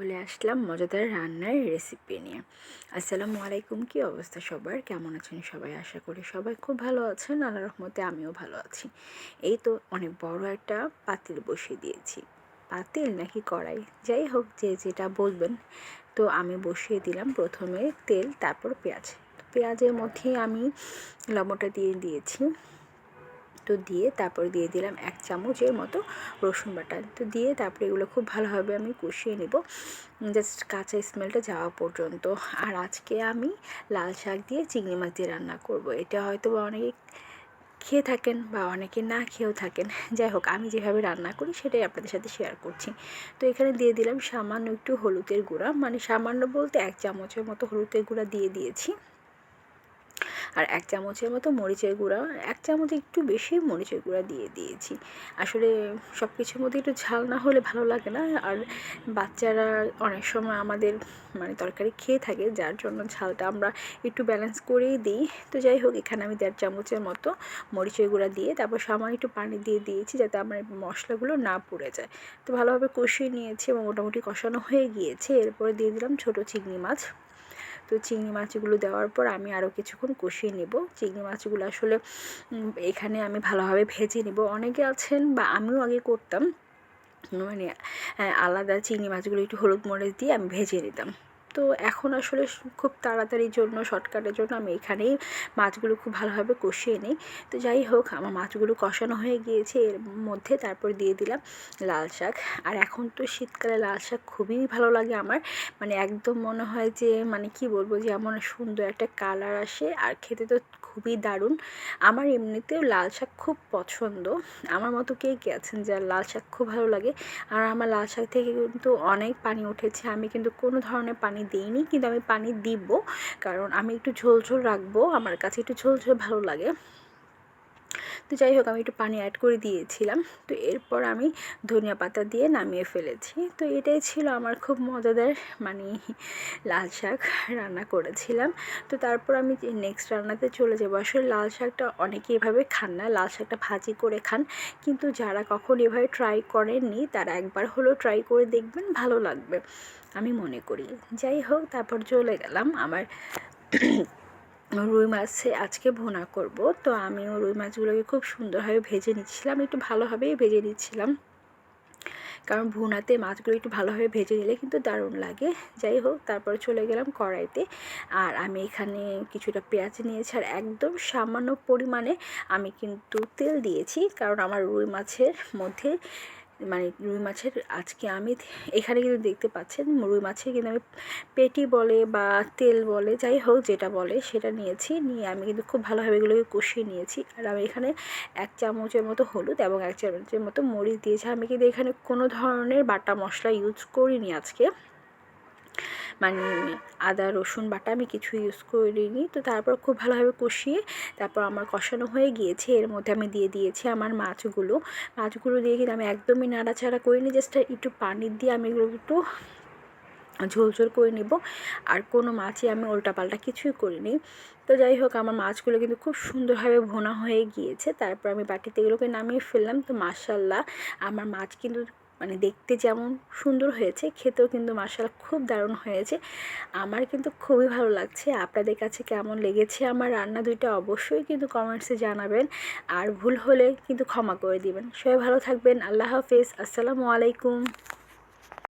চলে আসলাম মজাদার রান্নার রেসিপি নিয়ে। আসসালামু আলাইকুম, কী অবস্থা সবার? কেমন আছেন সবাই? আশা করি সবাই খুব ভালো আছেন আল্লাহ রহমতে আমিও ভালো আছি। এই তো অনেক বড় একটা পাতিল বসিয়ে দিয়েছি। পাতিল নাকি কড়াই? যাই হোক, যে যেটা বলবেন। তো আমি বসিয়ে দিলাম প্রথমে তেল, তারপর পেঁয়াজ। পেঁয়াজের মধ্যে আমি লবণটা দিয়ে দিয়েছি। তো দিয়ে তারপর দিয়ে দিলাম এক চামচের মতো রসুন বাটা। তো দিয়ে তারপরে এগুলো খুব ভালোভাবে আমি কষিয়ে নেব জাস্ট কাঁচা স্মেলটা যাওয়া পর্যন্ত। আর আজকে আমি লাল শাক দিয়ে চিংড়ি মাছ দিয়ে রান্না করব। এটা হয়তো অনেক খেয়ে থাকেন বা অনেকে না খেয়েও থাকেন। যাই হোক, আমি যেভাবে রান্না করি সেটাই আপনাদের সাথে শেয়ার করছি। তো এখানে দিয়ে দিলাম সামান্য একটু হলুদের গুঁড়া। মানে সামান্য বলতে এক চামচের মতো হলুদের গুঁড়া দিয়ে দিয়েছি। আর এক চামচের মতো মরিচের গুঁড়া, এক চামচ একটু বেশি মরিচের গুঁড়া দিয়ে দিয়েছি। আসলে সব কিছুর মধ্যে একটু ঝাল না হলে ভালো লাগে না। আর বাচ্চারা অনেক সময় আমাদের মানে তরকারি খেয়ে থাকে, যার জন্য ঝালটা আমরা একটু ব্যালেন্স করেই দিই। তো যাই হোক, এখানে আমি দেড় চামচের মতো মরিচের গুঁড়া দিয়ে তারপর সামান্য একটু পানি দিয়ে দিয়েছি যাতে আমার মশলাগুলো না পুড়ে যায়। তো ভালোভাবে কষিয়ে নিয়েছি এবং মোটামুটি কষানো হয়ে গিয়েছে। এরপরে দিয়ে দিলাম ছোটো চিংড়ি মাছ। তো চিংড়ি মাছগুলো দেওয়ার পর আমি আরও কিছুক্ষণ কষিয়ে নেব। চিংড়ি মাছগুলো আসলে এখানে আমি ভালোভাবে ভেজে নেব। অনেকে আছেন বা আমিও আগে করতাম মানে আলাদা চিংড়ি মাছগুলো একটু হলুদ মরিচ দিয়ে আমি ভেজে নিতাম। তো এখন আসলে খুব তাড়াতাড়ির জন্য, শর্টকাটের জন্য আমি এখানেই মাছগুলো খুব ভালোভাবে কষিয়ে নিই। তো যাই হোক, আমার মাছগুলো কষানো হয়ে গিয়েছে, এর মধ্যে তারপর দিয়ে দিলাম লাল শাক। আর এখন তো শীতকালে লাল শাক খুবই ভালো লাগে আমার। মানে একদম মনে হয় যে মানে কি বলব যে, এমন সুন্দর একটা কালার আসে। আর খেতে তো খুবই দারুণ। আমার এমনিতেও লাল শাক খুব পছন্দ। আমার মতো কে কে আছেন যার লাল শাক খুব ভালো লাগে? আর আমার লাল শাক থেকে কিন্তু অনেক পানি উঠেছে। আমি কিন্তু কোনো ধরনের পানি দিইনি, কিন্তু আমি পানি দিব। কারণ আমি একটু ঝোল ঝোল রাখব। আমার কাছে একটু ঝোল ঝোল ভালো লাগে। তো যাই হোক, আমি একটু পানি অ্যাড করে দিয়েছিলাম। তো এরপর আমি ধনিয়া পাতা দিয়ে নামিয়ে ফেলেছি। তো এটাই ছিল আমার খুব মজাদার মানে লাল শাক রান্না করেছিলাম। তো তারপর আমি নেক্সট রান্নাতে চলে যাব। আসলে লাল শাকটা অনেকে এভাবে খান না। লাল শাকটা ভাজি করে খান। কিন্তু যারা কখন এভাবে ট্রাই করেননি, তারা একবার হলেও ট্রাই করে দেখবেন, ভালো লাগবে। আমি মনে করি। যাই হোক, তারপর চলে গেলাম আমার রুই মাছে আজকে ভুনা করব। তো আমিও রুই মাছগুলোকে খুব সুন্দরভাবে ভেজে নিচ্ছিলাম, একটু ভালোভাবেই ভেজে নিচ্ছিলাম। কারণ ভুনাতে মাছগুলো একটু ভালোভাবে ভেজে নিলে কিন্তু দারুণ লাগে। যাই হোক, তারপর চলে গেলাম কড়াইতে। আর আমি এখানে কিছুটা পেঁয়াজ নিয়েছি আর একদম সামান্য পরিমাণে আমি কিন্তু তেল দিয়েছি, কারণ আমার রুই মাছের মধ্যে মানে রুই মাছের, আজকে আমি এখানে কিন্তু দেখতে পাচ্ছেন, রুই মাছের কিন্তু আমি পেটি বলে বা তেল বলে, যাই হোক যেটা বলে, সেটা নিয়েছি। নিয়ে আমি কিন্তু খুব ভালোভাবে এগুলোকে কষিয়ে নিয়েছি। আর আমি এখানে এক চামচের মতো হলুদ এবং এক চামচের মতো মরিচ দিয়েছি আমি কিন্তু এখানে কোনো ধরনের বাটা মশলা ইউজ করিনি আজকে। মানে আদা, রসুন, বাটা আমি কিছু ইউজ করিনি। তো তারপর খুব ভালোভাবে কষিয়ে তারপর আমার কষানো হয়ে গিয়েছে। এর মধ্যে আমি দিয়ে দিয়েছি আমার মাছগুলো। মাছগুলো দিয়ে কিন্তু আমি একদমই নাড়াচাড়া করিনি। জাস্ট একটু পানি দিয়ে আমি এগুলো একটু ঝোল ঝোল করে নিব। আর কোনো মাছই আমি উল্টাপাল্টা কিছুই করিনি। তো যাই হোক, আমার মাছগুলো কিন্তু খুব সুন্দরভাবে ভোনা হয়ে গিয়েছে। তারপর আমি বাটিতে এগুলোকে নামিয়ে ফেললাম। তো মাসাল্লাহ আমার মাছ কিন্তু মানে দেখতে যেমন সুন্দর হয়েছে, খেতেও কিন্তু মাসালা খুব দারুণ হয়েছে। আমার কিন্তু খুবই ভালো লাগছে। আপনাদের কাছে কেমন লেগেছে আমার রান্না দুইটা অবশ্যই কিন্তু কমেন্টসে জানাবেন। আর ভুল হলে কিন্তু ক্ষমা করে দিবেন। সবাই ভালো থাকবেন। আল্লাহ হাফিজ। আসসালামু আলাইকুম।